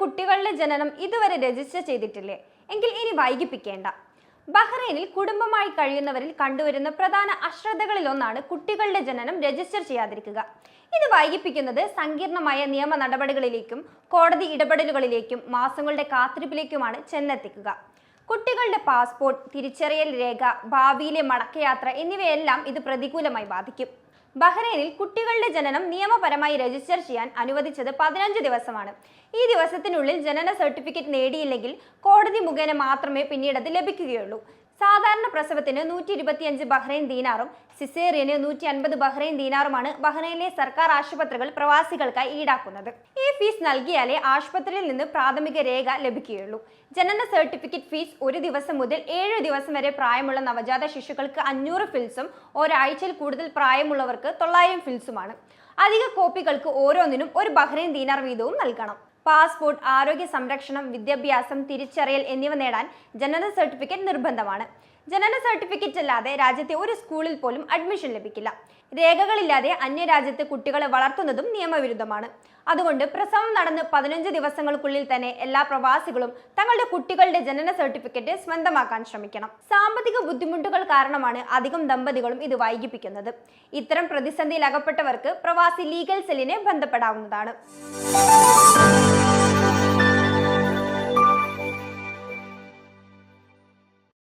കുട്ടികളുടെ ജനനം ഇതുവരെ രജിസ്റ്റർ ചെയ്തിട്ടില്ലേ? എങ്കിൽ ഇനി വൈകിപ്പിക്കേണ്ട. ബഹ്റൈനിൽ കുടുംബമായി കഴിയുന്നവരിൽ കണ്ടുവരുന്ന പ്രധാന അശ്രദ്ധകളിലൊന്നാണ് കുട്ടികളുടെ ജനനം രജിസ്റ്റർ ചെയ്യാതിരിക്കുക. ഇത് വൈകിപ്പിക്കുന്നത് സങ്കീർണമായ നിയമ നടപടികളിലേക്കും കോടതി ഇടപെടലുകളിലേക്കും മാസങ്ങളുടെ കാത്തിരിപ്പിലേക്കുമാണ് ചെന്നെത്തിക്കുക. കുട്ടികളുടെ പാസ്പോർട്ട് തിരിച്ചറിയൽ രേഖ ഭാവിയിലെ മടക്കയാത്ര എന്നിവയെല്ലാം ഇത് പ്രതികൂലമായി ബാധിക്കും. ബഹ്റൈനിൽ കുട്ടികളുടെ ജനനം നിയമപരമായി രജിസ്റ്റർ ചെയ്യാൻ അനുവദിച്ചത് പതിനഞ്ച് ദിവസമാണ്. ഈ ദിവസത്തിനുള്ളിൽ ജനന സർട്ടിഫിക്കറ്റ് നേടിയില്ലെങ്കിൽ കോടതി മുഖേന മാത്രമേ പിന്നീട് അത് ലഭിക്കുകയുള്ളൂ. സാധാരണ പ്രസവത്തിന് നൂറ്റി ഇരുപത്തിയഞ്ച് ബഹ്റൈൻ ദീനാറും സിസേറിയന് നൂറ്റി അൻപത് ബഹ്റൈൻ ദീനാറുമാണ് ബഹ്റൈനിലെ സർക്കാർ ആശുപത്രികൾ പ്രവാസികൾക്കായി ഈടാക്കുന്നത്. ഈ ഫീസ് നൽകിയാലേ ആശുപത്രിയിൽ നിന്ന് പ്രാഥമിക രേഖ ലഭിക്കുകയുള്ളൂ. ജനന സർട്ടിഫിക്കറ്റ് ഫീസ് ഒരു ദിവസം മുതൽ ഏഴ് ദിവസം വരെ പ്രായമുള്ള നവജാത ശിശുക്കൾക്ക് അഞ്ഞൂറ് ഫിൽസും ഒരാഴ്ചയിൽ കൂടുതൽ പ്രായമുള്ളവർക്ക് തൊള്ളായിരം ഫിൽസുമാണ്. അധിക കോപ്പികൾക്ക് ഓരോന്നിനും ഒരു ബഹ്റൈൻ ദീനാർ വീതവും നൽകണം. പാസ്പോർട്ട് ആരോഗ്യ സംരക്ഷണം വിദ്യാഭ്യാസം തിരിച്ചറിയൽ എന്നിവ നേടാൻ ജനന സർട്ടിഫിക്കറ്റ് നിർബന്ധമാണ്. ജനന സർട്ടിഫിക്കറ്റ് അല്ലാതെ രാജ്യത്തെ ഒരു സ്കൂളിൽ പോലും അഡ്മിഷൻ ലഭിക്കില്ല. രേഖകളില്ലാതെ അന്യരാജ്യത്ത് കുട്ടികളെ വളർത്തുന്നതും നിയമവിരുദ്ധമാണ്. അതുകൊണ്ട് പ്രസവം നടന്ന് പതിനഞ്ച് ദിവസങ്ങൾക്കുള്ളിൽ തന്നെ എല്ലാ പ്രവാസികളും തങ്ങളുടെ കുട്ടികളുടെ ജനന സർട്ടിഫിക്കറ്റ് സ്വന്തമാക്കാൻ ശ്രമിക്കണം. സാമ്പത്തിക ബുദ്ധിമുട്ടുകൾ കാരണമാണ് അധികം ദമ്പതികളും ഇത് വൈകിപ്പിക്കുന്നത്. ഇത്തരം പ്രതിസന്ധിയിൽ അകപ്പെട്ടവർക്ക് പ്രവാസി ലീഗൽ സെല്ലിനെ ബന്ധപ്പെടാവുന്നതാണ്.